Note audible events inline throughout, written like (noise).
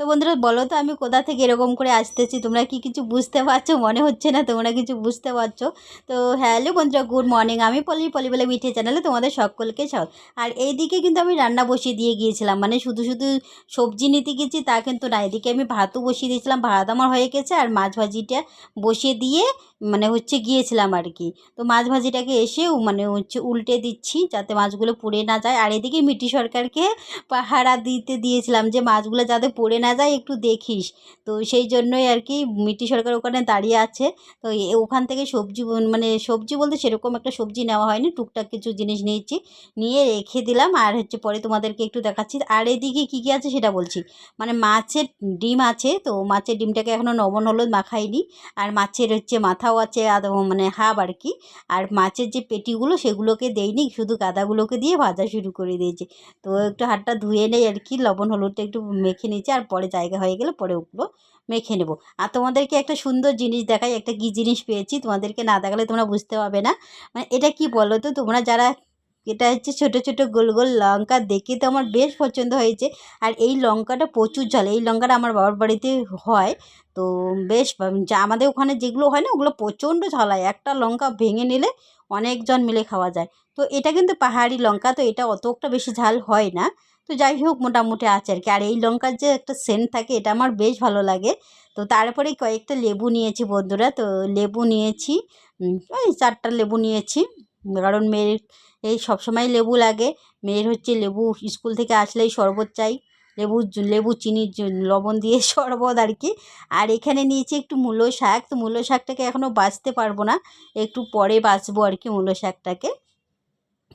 তো বন্ধুরা, বলো তো আমি কোথা থেকে এরকম করে আসতেছি? তোমরা কি কিছু বুঝতে পারছ? মনে হচ্ছে না তোমরা কিছু বুঝতে পারছ। তো হ্যালো বন্ধুরা, গুড মর্নিং। আমি পলি পলি বলে মিঠে চ্যানেলে তোমাদের সকলকে স্বাগত। আর এইদিকে কিন্তু আমি রান্না বসিয়ে দিয়ে গিয়েছিলাম। মানে শুধু শুধু সবজি নিতে গেছি, তা কিন্তু না। এদিকে আমি ভাতও বসিয়ে দিয়েছিলাম। ভাত আমার হয়ে গেছে আর মাছ ভাজিটা বসিয়ে দিয়ে মানে হচ্ছে গিয়েছিলাম আর কি তো মাছ ভাজিটাকে এসে মানে হচ্ছে উল্টে দিচ্ছি যাতে মাছগুলো পুড়ে না যায়। আর এদিকে মিটি সরকারকে পাহারা দিতে দিয়েছিলাম যে, মাছগুলো যাতে পড়ে না যায়, একটু দেখিস। তো সেই জন্যই আর কি মিটি সরকার ওখানে দাঁড়িয়ে আছে। তো ওখান থেকে সবজি মানে সবজি বলতে সেরকম একটা সবজি নেওয়া হয়নি। টুকটাক কিছু জিনিস নিয়েছি, নিয়ে রেখে দিলাম। আর হচ্ছে পরে তোমাদেরকে একটু দেখাচ্ছি। আর এদিকে কী কী আছে সেটা বলছি। মানে মাছের ডিম আছে, তো মাছের ডিমটাকে এখনও লবণ হলুদ মাখাইনি আর মাছের হচ্ছে মাথাও আছে আদ মানে হাব আর কি। আর মাছের যে পেটিগুলো সেগুলোকে দেইনি, শুধু গাদাগুলোকে দিয়ে ভাজা শুরু করে দিয়েছি। তো একটু হাতটা ধুয়ে নেই আর কি, লবণ হলুদটা একটু মেখে নিয়েছি আর পরে জায়গা হয়ে গেলে পরে ওগুলো মেখে নেব। আর তোমাদেরকে একটা সুন্দর জিনিস দেখাই, একটা কী জিনিস পেয়েছি তোমাদেরকে না দেখালে তোমরা বুঝতে পারবে না। মানে এটা কি বলো তো, তোমরা যারা এটা হচ্ছে ছোটো ছোটো গোল গোল লঙ্কা। দেখে তো আমার বেশ পছন্দ হয়েছে। আর এই লঙ্কাটা প্রচুর ঝাল। এই লঙ্কাটা আমার বাবার বাড়িতে হয়। তো বেশ আমাদের ওখানে যেগুলো হয় না, ওগুলো প্রচণ্ড ঝাল হয়। একটা লঙ্কা ভেঙে নিলে অনেকজন মিলে খাওয়া যায়। তো এটা কিন্তু পাহাড়ি লঙ্কা, তো এটা অতটা বেশি ঝাল হয় না। তো যাই হোক, মোটামুটি আছে আর কি। আর এই লঙ্কার যে একটা সেন্ট থাকে, এটা আমার বেশ ভালো লাগে। তো তারপরে কয়েকটা লেবু নিয়েছি বন্ধুরা। তো লেবু নিয়েছি ওই চারটা লেবু নিয়েছি। কারণ মেয়ের এই সবসময় লেবু লাগে। মেয়ের হচ্ছে লেবু স্কুল থেকে আসলেই শরবত চাই। লেবু লেবু চিনির লবণ দিয়ে (laughs) শরবত আর কি। আর এখানে নিয়েছি একটু মূলো শাক। তো মূলো শাকটাকে এখনও বাঁচতে পারব না। একটু পরে বাঁচবো আর কি মূলো শাকটাকে।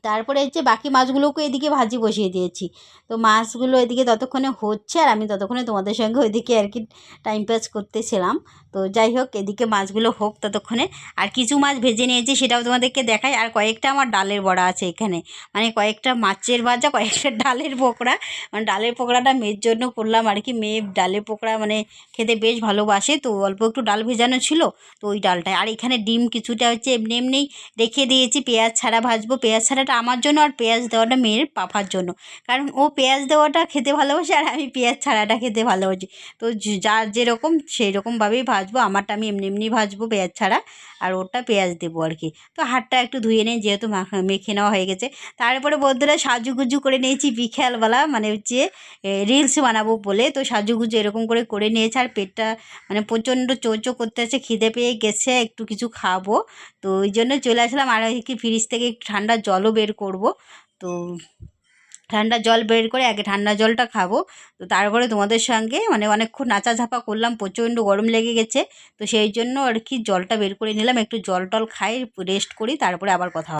তারপরে হচ্ছে বাকি মাছগুলোকে এদিকে ভাজি বসিয়ে দিয়েছি। তো মাছগুলো এদিকে ততক্ষণে হচ্ছে আর আমি ততক্ষণে তোমাদের সঙ্গে ওইদিকে আর কি টাইম পাস করতেছিলাম। তো যাই হোক, এদিকে মাছগুলো হোক ততক্ষণে। আর কিছু মাছ ভেজে নিয়েছি সেটাও তোমাদেরকে দেখাই। আর কয়েকটা আমার ডালের বড়া আছে এখানে। মানে কয়েকটা মাছের ভাজা, কয়েকটা ডালের পকোড়া। মানে ডালের পকোড়াটা মেয়ের জন্য করলাম আর কি। মেয়ে ডালের পকোড়া মানে খেতে বেশ ভালোবাসে। তো অল্প একটু ডাল ভেজানো ছিল তো ওই ডালটায়। আর এখানে ডিম কিছুটা হচ্ছে এমনি এমনি রেখে দিয়েছি। পেঁয়াজ ছাড়া ভাজবো। পেঁয়াজ ছাড়াটা আমার জন্য আর পেঁয়াজ দেওয়াটা মেয়ের পাপার জন্য। কারণ ও পেঁয়াজ দেওয়াটা খেতে ভালোবাসে আর আমি পেঁয়াজ ছাড়াটা খেতে ভালোবাসি। তো যার যেরকম সেই রকমভাবেই ভাজবো, আমারটা আমি এমনি এমনি ভাজবো পেঁয়াজ ছাড়া, আর ওটা পেঁয়াজ দেবো আর কি। তো হাতটা একটু ধুয়ে নিই যেহেতু মাখা মেখে নেওয়া হয়ে গেছে, তারপরে বন্ধুরা সাজুগুজু করে নিয়েছি বিকেলবেলা মানে হচ্ছে রিলস বানাবো বলে। তো সাজুগুজু এরকম করে করে নিয়েছে আর পেটটা মানে প্রচণ্ড চোচো করতে আছে, খিদে পেয়ে গেছে, একটু কিছু খাব। তো ওই জন্য চলে আসলাম আর কি ফ্রিজ থেকে একটু ঠান্ডা জলও বের করব। তো ঠান্ডা জল বের করে আগে ঠান্ডা জলটা খাব। তো তারপরে তোমাদের সঙ্গে মানে অনেকক্ষণ নাচা ঝাপা করলাম, প্রচণ্ড গরম লেগে গেছে। তো সেই জন্য আর কি জলটা বের করে নিলাম। একটু জল টল খাই রেস্ট করি, তারপরে আবার কথা